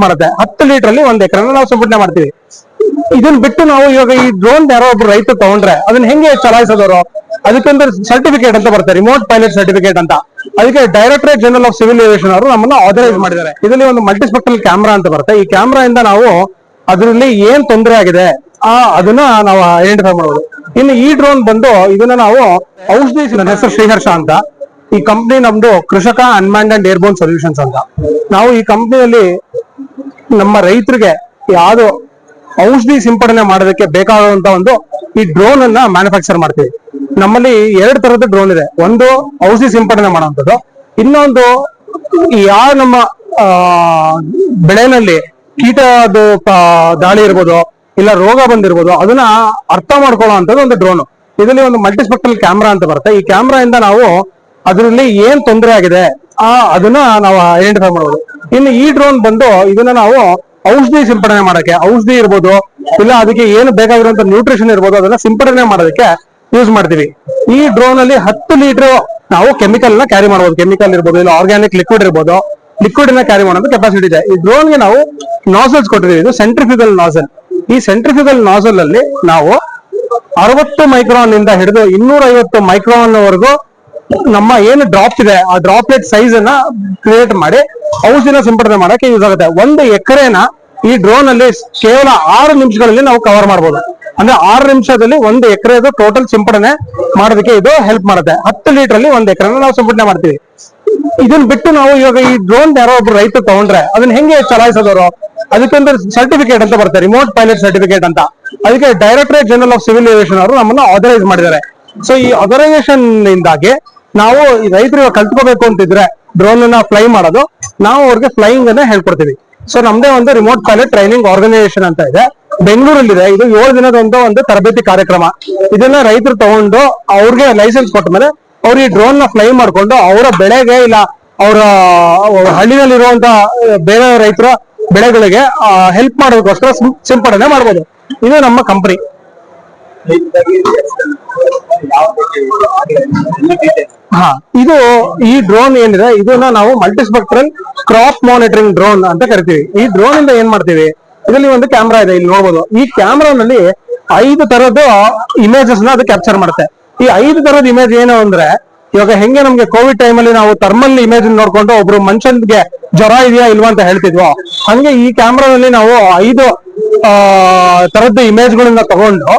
ಮಾಡುತ್ತೆ. ಹತ್ತು ಲೀಟರ್ ಅಲ್ಲಿ ಒಂದ್ ಎಕರೆ ನಾವು ಸಂಪೂರ್ಣ ಮಾಡ್ತೀವಿ. ಇದನ್ನ ಬಿಟ್ಟು ನಾವು ಇವಾಗ ಈ ಡ್ರೋನ್ ಯಾರೋ ಒಬ್ರು ರೈತ ತಗೊಂಡ್ರೆ ಅದನ್ನ ಹೆಂಗೆ ಚಲಾಯಿಸೋದವರು? ಅದಕ್ಕೊಂದು ಸರ್ಟಿಫಿಕೇಟ್ ಅಂತ ಬರುತ್ತೆ ರಿಮೋಟ್ ಪೈಲಟ್ ಸರ್ಟಿಫಿಕೇಟ್ ಅಂತ. ಅದಕ್ಕೆ directorate general of civil aviation ಅವರು ನಮ್ಮನ್ನ ಆಥರೈಸ್ ಮಾಡಿದ್ದಾರೆ. ಇದರಲ್ಲಿ ಒಂದು ಮಲ್ಟಿಸ್ಪೆಕ್ಟಲ್ ಕ್ಯಾಮ್ರಾ ಅಂತ ಬರುತ್ತೆ. ಈ ಕ್ಯಾಮ್ರಾ ಇಂದ ನಾವು ಅದರಲ್ಲಿ ಏನ್ ತೊಂದರೆ ಆಗಿದೆ, ಆ, ಅದನ್ನ ನಾವು ಐಡೆಂಟಿಫೈ ಮಾಡಬಹುದು ಇನ್ನು ಈ ಡ್ರೋನ್ ಬಂದು ಇದನ್ನ ನಾವು ಔಷಧಿ ನನ್ನ ಹೆಸರು ಶ್ರೀಹರ್ಷ ಅಂತ. ಈ ಕಂಪ್ನಿ ನಮ್ದು Krishaka unmanned and airborne solutions ಅಂತ. ನಾವು ಈ ಕಂಪ್ನಿಯಲ್ಲಿ ನಮ್ಮ ರೈತರಿಗೆ ಯಾವ್ದು ಔಷಧಿ ಸಿಂಪಡಣೆ ಮಾಡೋದಕ್ಕೆ ಬೇಕಾಗುವಂತ ಒಂದು ಈ ಡ್ರೋನ್ ಅನ್ನ ಮ್ಯಾನುಫ್ಯಾಕ್ಚರ್ ಮಾಡ್ತೀವಿ. ನಮ್ಮಲ್ಲಿ ಎರಡು ತರದ ಡ್ರೋನ್ ಇದೆ. ಒಂದು ಔಷಧಿ ಸಿಂಪಡಣೆ ಮಾಡುವಂಥದ್ದು. ಇನ್ನೊಂದು ಯಾವ ನಮ್ಮ ಬೆಳೆನಲ್ಲಿ ಕೀಟದ ದಾಳಿ ಇರ್ಬೋದು, ಇಲ್ಲ ರೋಗ ಬಂದಿರ್ಬೋದು, ಅದನ್ನ ಅರ್ಥ ಮಾಡ್ಕೊಳ್ಳೋ ಒಂದು ಡ್ರೋನ್ ಇದರಲ್ಲಿ ಒಂದು ಮಲ್ಟಿಸ್ಪೆಕ್ಟಲ್ ಕ್ಯಾಮ್ರಾ ಅಂತ ಬರುತ್ತೆ. ಈ ಕ್ಯಾಮ್ರಾ ಇಂದ ನಾವು ಅದರಲ್ಲಿ ಏನ್ ತೊಂದರೆ ಆಗಿದೆ, ಆ, ಅದನ್ನ ನಾವು ಐಡೆಂಟಿಫೈ ಮಾಡಬಹುದು ಇನ್ನು ಈ ಡ್ರೋನ್ ಬಂದು ಇದನ್ನ ನಾವು ಔಷಧಿ ಸಿಂಪಡಣೆ ಮಾಡಕ್ಕೆ ಔಷಧಿ ಇರ್ಬೋದು, ಇಲ್ಲ ಅದಕ್ಕೆ ಏನು ಬೇಕಾಗಿರುವಂತ ನ್ಯೂಟ್ರಿಷನ್ ಇರ್ಬೋದು, ಅದನ್ನ ಸಿಂಪಡಣೆ ಮಾಡೋದಕ್ಕೆ ಯೂಸ್ ಮಾಡ್ತೀವಿ. ಈ ಡ್ರೋನ್ ಅಲ್ಲಿ ಹತ್ತು ಲೀಟರ್ ನಾವು ಕೆಮಿಕಲ್ನ ಕ್ಯಾರಿ ಮಾಡಬಹುದು ಕೆಮಿಕಲ್ ಇರ್ಬೋದು, ಇಲ್ಲ ಆರ್ಗ್ಯಾನಿಕ್ ಲಿಕ್ವಿಡ್ ಇರ್ಬೋದು ಲಿಕ್ವಿಡ್ನ ಕ್ಯಾರಿ ಮಾಡೋದು ಕೆಪಾಸಿಟಿ ಇದೆ. ಈ ಡ್ರೋನ್ಗೆ ನಾವು ನಾಸಲ್ಸ್ ಕೊಟ್ಟಿದ್ದೀವಿ. ಇದು ಸೆಂಟ್ರಿಫಿಕಲ್ ನಾಸಲ್ ಈ ಸೆಂಟ್ರಿಫಿಕಲ್ ನಾಸಲ್ ಅಲ್ಲಿ ನಾವು ಅರವತ್ತು ಮೈಕ್ರಾನ್ ಇಂದ ಹಿಡಿದು ಇನ್ನೂರ ಐವತ್ತು ಮೈಕ್ರಾನ್ ವರೆಗೂ ನಮ್ಮ ಏನು ಡ್ರಾಪ್ಸ್ ಇದೆ, ಆ ಡ್ರಾಪ್ಲೆಟ್ ಸೈಜ್ ಅನ್ನ ಕ್ರಿಯೇಟ್ ಮಾಡಿ, ಔಷಧಿನ ಸಿಂಪಡಣೆ ಮಾಡಕ್ಕೆ ಯೂಸ್ ಆಗುತ್ತೆ. ಒಂದು ಎಕರೆನ ಈ ಡ್ರೋನ್ ಅಲ್ಲಿ ಕೇವಲ ಆರು ನಿಮಿಷಗಳಲ್ಲಿ ನಾವು ಕವರ್ ಮಾಡಬಹುದು ಅಂದ್ರೆ ಆರು ನಿಮಿಷದಲ್ಲಿ ಒಂದು ಎಕರೆದು ಟೋಟಲ್ ಸಿಂಪಡಣೆ ಮಾಡೋದಕ್ಕೆ ಇದು ಹೆಲ್ಪ್ ಮಾಡುತ್ತೆ. ಹತ್ತು ಲೀಟರ್ ಅಲ್ಲಿ ಒಂದು ಎಕರೆನ ನಾವು ಸಿಂಪಡಣೆ ಮಾಡ್ತೀವಿ. ಇದನ್ನ ಬಿಟ್ಟು ನಾವು ಇವಾಗ ಈ ಡ್ರೋನ್ ಯಾರೋ ಒಬ್ರು ರೈತ ತಗೊಂಡ್ರೆ, ಅದನ್ನ ಹೆಂಗೆ ಚಲಾಯಿಸೋದವರು? ಅದಕ್ಕೊಂದು ಸರ್ಟಿಫಿಕೇಟ್ ಅಂತ ಬರ್ತಾರೆ ರಿಮೋಟ್ ಪೈಲಟ್ ಸರ್ಟಿಫಿಕೇಟ್ ಅಂತ. ಅದಕ್ಕೆ directorate general of civil aviation ಅವರು ನಮ್ಮನ್ನ ಆಥರೈಸ್ ಮಾಡಿದ್ದಾರೆ. ಸೊ ಈ ಆಥರೈಸೇಷನ್ ಇಂದಾಗಿ ನಾವು ರೈತರು ಕಲ್ತ್ಕೋಬೇಕು ಅಂತಿದ್ರೆ ಡ್ರೋನ್ ಅನ್ನ ಫ್ಲೈ ಮಾಡೋದು, ನಾವು ಅವ್ರಿಗೆ ಫ್ಲೈಯಿಂಗ್ ಅನ್ನ ಹೇಳ್ಕೊಡ್ತೀವಿ. ಸೊ ನಮ್ದೇ ಒಂದು ರಿಮೋಟ್ ಪೈಲಟ್ ಟ್ರೈನಿಂಗ್ ಆರ್ಗನೈಸೇಷನ್ ಅಂತ ಇದೆ. ಬೆಂಗಳೂರಲ್ಲಿದೆ. ಇದು ಏಳು ದಿನದ ಒಂದು ತರಬೇತಿ ಕಾರ್ಯಕ್ರಮ. ಇದನ್ನ ರೈತರು ತಗೊಂಡು ಅವ್ರಿಗೆ ಲೈಸೆನ್ಸ್ ಕೊಟ್ಟ ಮೇಲೆ ಅವ್ರು ಈ ಡ್ರೋನ್ನ ಫ್ಲೈ ಮಾಡ್ಕೊಂಡು ಅವರ ಬೆಳೆಗೆ ಇಲ್ಲ, ಅವರ ಹಳ್ಳಿನಲ್ಲಿರುವಂತ ಬೇರೆ ರೈತರ ಬೆಳೆಗಳಿಗೆ ಹೆಲ್ಪ್ ಮಾಡೋದಕ್ಕೋಸ್ಕರ ಸಿಂಪಡಣೆ ಮಾಡ್ಬೋದು. ಇದು ನಮ್ಮ ಕಂಪನಿ ಇದು ಈ ಡ್ರೋನ್ ಏನಿದೆ, ಇದನ್ನ ನಾವು ಮಲ್ಟಿಸ್ಪೆಕ್ಟ್ರಲ್ ಕ್ರಾಪ್ ಮಾನಿಟರಿಂಗ್ ಡ್ರೋನ್ ಅಂತ ಕರಿತೀವಿ. ಈ ಡ್ರೋನ್ ಇಂದ ಏನ್ ಮಾಡ್ತೀವಿ? ಇದರಲ್ಲಿ ಒಂದು ಕ್ಯಾಮ್ರಾ ಇದೆ, ಇಲ್ಲಿ ನೋಡ್ಬೋದು. ಈ ಕ್ಯಾಮ್ರಾನಲ್ಲಿ ಐದು ತರದ ಇಮೇಜಸ್ನ ಅದು ಕ್ಯಾಪ್ಚರ್ ಮಾಡುತ್ತೆ. ಈ ಐದು ತರದ ಇಮೇಜ್ ಏನು ಅಂದ್ರೆ, ಇವಾಗ ಹೆಂಗೆ ನಮ್ಗೆ ಕೋವಿಡ್ ಟೈಮ್ ಅಲ್ಲಿ ನಾವು ಥರ್ಮಲ್ ಇಮೇಜ್ ನೋಡ್ಕೊಂಡು ಒಬ್ರು ಮನುಷ್ಯನ್ಗೆ ಜ್ವರ ಇದೆಯಾ ಇಲ್ವಾ ಅಂತ ಹೇಳ್ತಿದ್ವೋ, ಹಂಗೆ ಈ ಕ್ಯಾಮ್ರಾದಲ್ಲಿ ನಾವು ಐದು, ಆ ತರದ್ದು ಇಮೇಜ್ ಗಳನ್ನ ತಗೊಂಡು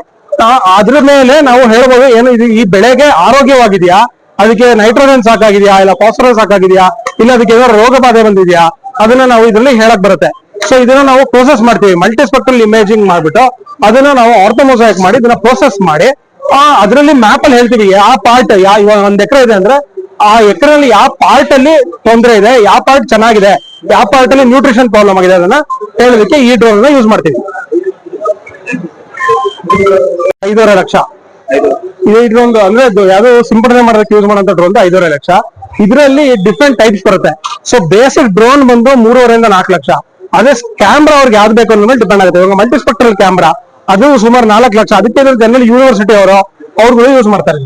ಅದ್ರ ಮೇಲೆ ನಾವು ಹೇಳ್ಬೋದು ಏನು ಇದು ಈ ಬೆಳೆಗೆ ಆರೋಗ್ಯವಾಗಿದೆಯಾ? ಅದಕ್ಕೆ ನೈಟ್ರೋಜನ್ ಸಾಕಾಗಿದೆಯಾ? ಇಲ್ಲ ಫಾಸ್ಫರಸ್ ಸಾಕಾಗಿದೆಯಾ? ಇಲ್ಲ ಅದಕ್ಕೆ ಏನಾದ್ರು ರೋಗ ಬಾಧೆ ಬಂದಿದೆಯಾ? ಅದನ್ನ ನಾವು ಇದರಲ್ಲಿ ಹೇಳಕ್ ಬರುತ್ತೆ. ಸೊ ಇದನ್ನ ನಾವು ಪ್ರೋಸೆಸ್ ಮಾಡ್ತೀವಿ. ಮಲ್ಟಿಸ್ಪೆಕ್ಟ್ರಲ್ ಇಮೇಜಿಂಗ್ ಮಾಡ್ಬಿಟ್ಟು ಅದನ್ನ ನಾವು ಆರ್ಥೋಮೊಸೈಕ್ ಮಾಡಿ ಇದನ್ನ ಪ್ರೋಸೆಸ್ ಮಾಡಿ, ಆ, ಅದರಲ್ಲಿ ಮ್ಯಾಪ್ ಅಲ್ಲಿ ಹೇಳ್ತೀವಿ. ಯಾವ ಪಾರ್ಟ್ ಯಾ, ಇವಾಗ ಒಂದ್ ಎಕರೆ ಇದೆ ಅಂದ್ರೆ, ಆ ಎಕರೆಯಲ್ಲಿ ಯಾವ ಪಾರ್ಟ್ ಅಲ್ಲಿ ತೊಂದರೆ ಇದೆ ಯಾವ ಪಾರ್ಟ್ ಚೆನ್ನಾಗಿದೆ ಯಾವ ಪಾರ್ಟ್ ಅಲ್ಲಿ ನ್ಯೂಟ್ರಿಷನ್ ಪ್ರಾಬ್ಲಮ್ ಆಗಿದೆ ಅದನ್ನ ಹೇಳೋದಕ್ಕೆ ಈ ಡ್ರೋನ್ ಯೂಸ್ ಮಾಡ್ತೀವಿ. ಐದೂವರೆ ಲಕ್ಷ. ಇದು ಇದ್ರೊಂದು, ಅಂದ್ರೆ ಯಾವ್ದೋ ಸಿಂಪಡಣೆ ಮಾಡೋದಕ್ಕೆ ಯೂಸ್ ಮಾಡುವಂತ ಡ್ರೋನ್ ಐದೂವರೆ ಲಕ್ಷ. ಇದರಲ್ಲಿ ಡಿಫ್ರೆಂಟ್ ಟೈಪ್ಸ್ ಬರುತ್ತೆ. ಸೊ ಬೇಸಿಕ್ ಡ್ರೋನ್ ಬಂದು ಮೂರುವರೆಯಿಂದ ನಾಲ್ಕು ಲಕ್ಷ. ಅದೇ ಕ್ಯಾಮ್ರಾ ಅವ್ರಿಗೆ ಯಾವ್ದು ಬೇಕು ಮೇಲೆ ಡಿಪೆಂಡ್ ಆಗುತ್ತೆ. ಇವಾಗ ಮಲ್ಟಿಸ್ಪೆಕ್ಟ್ರಲ್ ಕ್ಯಾಮ್ರಾ ಅದು ಸುಮಾರು ನಾಲ್ಕು ಲಕ್ಷ. ಅದಕ್ಕೆ ಜನರಲ್ ಯೂನಿವರ್ಸಿಟಿ ಅವರು ಅವ್ರುಗಳು ಯೂಸ್ ಮಾಡ್ತಾರೆ.